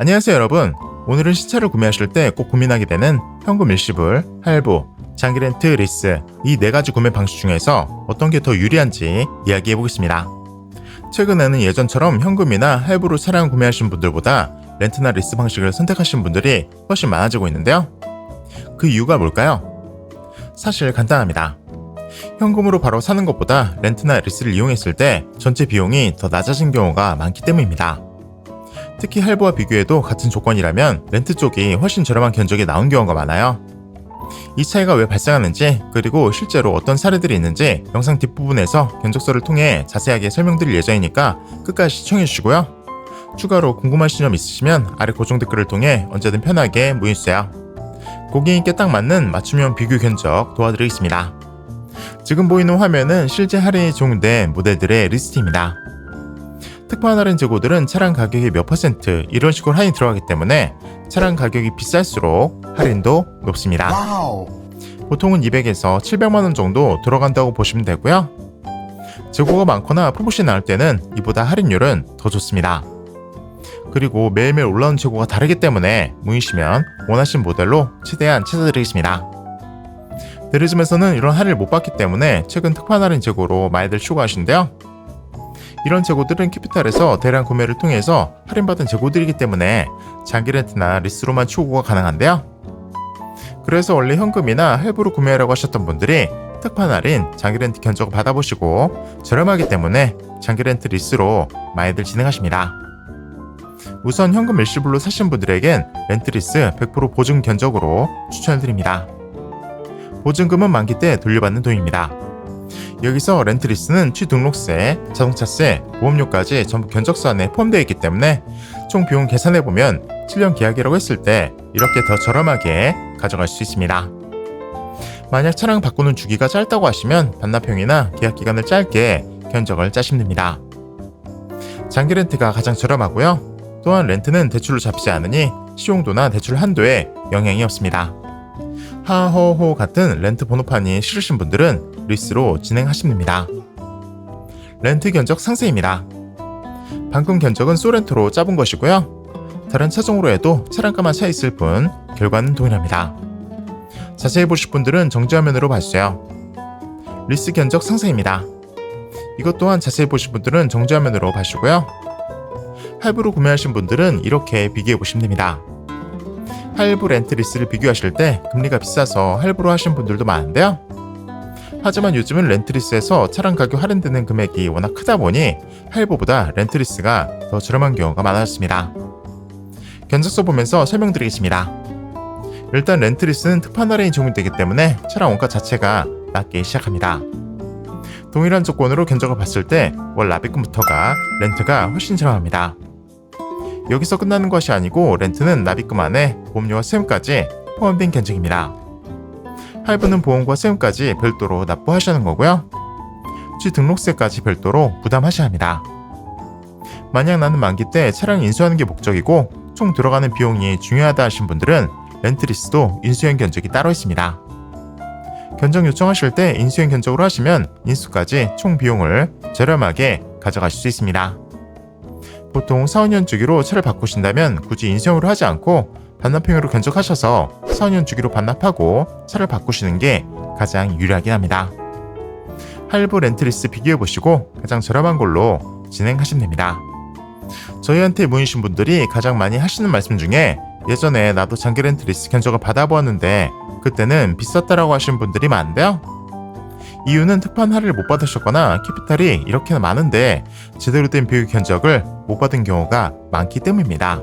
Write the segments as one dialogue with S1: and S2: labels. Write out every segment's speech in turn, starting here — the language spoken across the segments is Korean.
S1: 안녕하세요 여러분 오늘은 시차를 구매하실 때 꼭 고민하게 되는 현금 일시불, 할부, 장기 렌트, 리스 이 네 가지 구매 방식 중에서 어떤 게 더 유리한지 이야기해 보겠습니다. 최근에는 예전처럼 현금이나 할부로 차량 구매하신 분들보다 렌트나 리스 방식을 선택하신 분들이 훨씬 많아지고 있는데요. 그 이유가 뭘까요? 사실 간단합니다. 현금으로 바로 사는 것보다 렌트나 리스를 이용했을 때 전체 비용이 더 낮아진 경우가 많기 때문입니다. 특히 할부와 비교해도 같은 조건이라면 렌트 쪽이 훨씬 저렴한 견적이 나온 경우가 많아요. 이 차이가 왜 발생하는지 그리고 실제로 어떤 사례들이 있는지 영상 뒷부분에서 견적서를 통해 자세하게 설명드릴 예정이니까 끝까지 시청해주시고요. 추가로 궁금하신 점 있으시면 아래 고정 댓글을 통해 언제든 편하게 문의주세요. 고객님께 딱 맞는 맞춤형 비교 견적 도와드리겠습니다. 지금 보이는 화면은 실제 할인이 적용된 모델들의 리스트입니다. 특판 할인 재고들은 차량 가격의 몇 퍼센트 이런 식으로 할인이 들어가기 때문에 차량 가격이 비쌀수록 할인도 높습니다. 보통은 200에서 700만 원 정도 들어간다고 보시면 되고요. 재고가 많거나 프로모션이 나올 때는 이보다 할인율은 더 좋습니다. 그리고 매일매일 올라오는 재고가 다르기 때문에 문의시면 원하신 모델로 최대한 찾아드리겠습니다. 데리즘에서는 이런 할인을 못 받기 때문에 최근 특판 할인 재고로 많이들 추구하시는데요. 이런 재고들은 캐피탈에서 대량 구매를 통해서 할인받은 재고들이기 때문에 장기 렌트나 리스로만 추구가 가능한데요. 그래서 원래 현금이나 할부로 구매하려고 하셨던 분들이 특판 할인 장기 렌트 견적을 받아보시고 저렴하기 때문에 장기 렌트 리스로 많이들 진행하십니다. 우선 현금 일시불로 사신 분들에겐 렌트 리스 100% 보증 견적으로 추천해드립니다. 보증금은 만기 때 돌려받는 돈입니다. 여기서 렌트리스는 취등록세, 자동차세, 보험료까지 전부 견적서 안에 포함되어 있기 때문에 총 비용 계산해 보면 7년 계약이라고 했을 때 이렇게 더 저렴하게 가져갈 수 있습니다. 만약 차량 바꾸는 주기가 짧다고 하시면 반납형이나 계약 기간을 짧게 견적을 짜시면 됩니다. 장기 렌트가 가장 저렴하고요. 또한 렌트는 대출로 잡히지 않으니 시용도나 대출 한도에 영향이 없습니다. 하호호 같은 렌트 번호판이 싫으신 분들은 리스로 진행하시면 됩니다. 렌트 견적 상세입니다. 방금 견적은 소렌토로 짜본 것이고요. 다른 차종으로 해도 차량가만 차 있을 뿐 결과는 동일합니다. 자세히 보실 분들은 정지화면으로 봐주세요. 리스 견적 상세입니다. 이것 또한 자세히 보실 분들은 정지화면으로 봐주고요. 할부로 구매하신 분들은 이렇게 비교해 보시면 됩니다. 할부 렌트 리스를 비교하실 때 금리가 비싸서 할부로 하신 분들도 많은데요. 하지만 요즘은 렌트리스에서 차량 가격 할인되는 금액이 워낙 크다 보니 할부보다 렌트리스가 더 저렴한 경우가 많았습니다. 견적서 보면서 설명드리겠습니다. 일단 렌트리스는 특판 할인이 적용되기 때문에 차량 원가 자체가 낮게 시작합니다. 동일한 조건으로 견적을 봤을 때 월 납입금부터가 렌트가 훨씬 저렴합니다. 여기서 끝나는 것이 아니고 렌트는 납입금 안에 보험료와 세금까지 포함된 견적입니다. 할부는 보험과 세금까지 별도로 납부하시는 거고요. 취 등록세까지 별도로 부담하셔야 합니다. 만약 나는 만기 때 차량 인수하는 게 목적이고 총 들어가는 비용이 중요하다 하신 분들은 렌트리스도 인수형 견적이 따로 있습니다. 견적 요청하실 때 인수형 견적으로 하시면 인수까지 총 비용을 저렴하게 가져가실 수 있습니다. 보통 4, 5년 주기로 차를 바꾸신다면 굳이 인수형으로 하지 않고 반납형으로 견적하셔서 4, 5년 주기로 반납하고 차를 바꾸시는 게 가장 유리하긴 합니다. 할부 렌트리스 비교해보시고 가장 저렴한 걸로 진행하시면 됩니다. 저희한테 문의신 분들이 가장 많이 하시는 말씀 중에 예전에 나도 장기 렌트리스 견적을 받아보았는데 그때는 비쌌다라고 하시는 분들이 많은데요. 이유는 특판 할인을 못 받으셨거나 캐피탈이 이렇게 많은데 제대로 된 비교 견적을 못 받은 경우가 많기 때문입니다.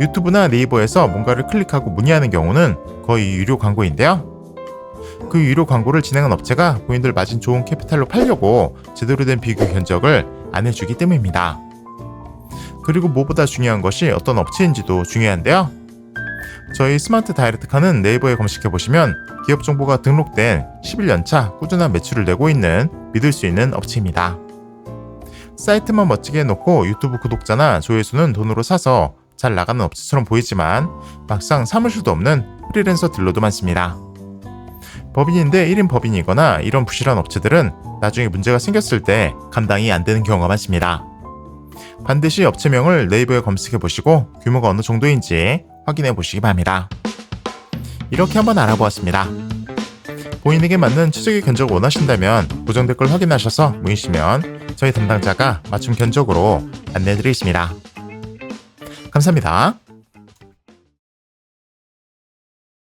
S1: 유튜브나 네이버에서 뭔가를 클릭하고 문의하는 경우는 거의 유료 광고인데요. 그 유료 광고를 진행한 업체가 본인들 마진 좋은 캐피탈로 팔려고 제대로 된 비교 견적을 안 해주기 때문입니다. 그리고 무엇보다 중요한 것이 어떤 업체인지도 중요한데요. 저희 스마트 다이렉트 카는 네이버에 검색해 보시면 기업 정보가 등록된 11년차 꾸준한 매출을 내고 있는 믿을 수 있는 업체입니다. 사이트만 멋지게 해놓고 유튜브 구독자나 조회수는 돈으로 사서 잘 나가는 업체처럼 보이지만 막상 사무실도 없는 프리랜서들로도 많습니다. 법인인데 1인 법인이거나 이런 부실한 업체들은 나중에 문제가 생겼을 때 감당이 안 되는 경우가 많습니다. 반드시 업체명을 네이버에 검색해 보시고 규모가 어느 정도인지 확인해 보시기 바랍니다. 이렇게 한번 알아보았습니다. 본인에게 맞는 최적의 견적을 원하신다면 고정 댓글 확인하셔서 문의시면 저희 담당자가 맞춤 견적으로 안내해 드리겠습니다. 감사합니다.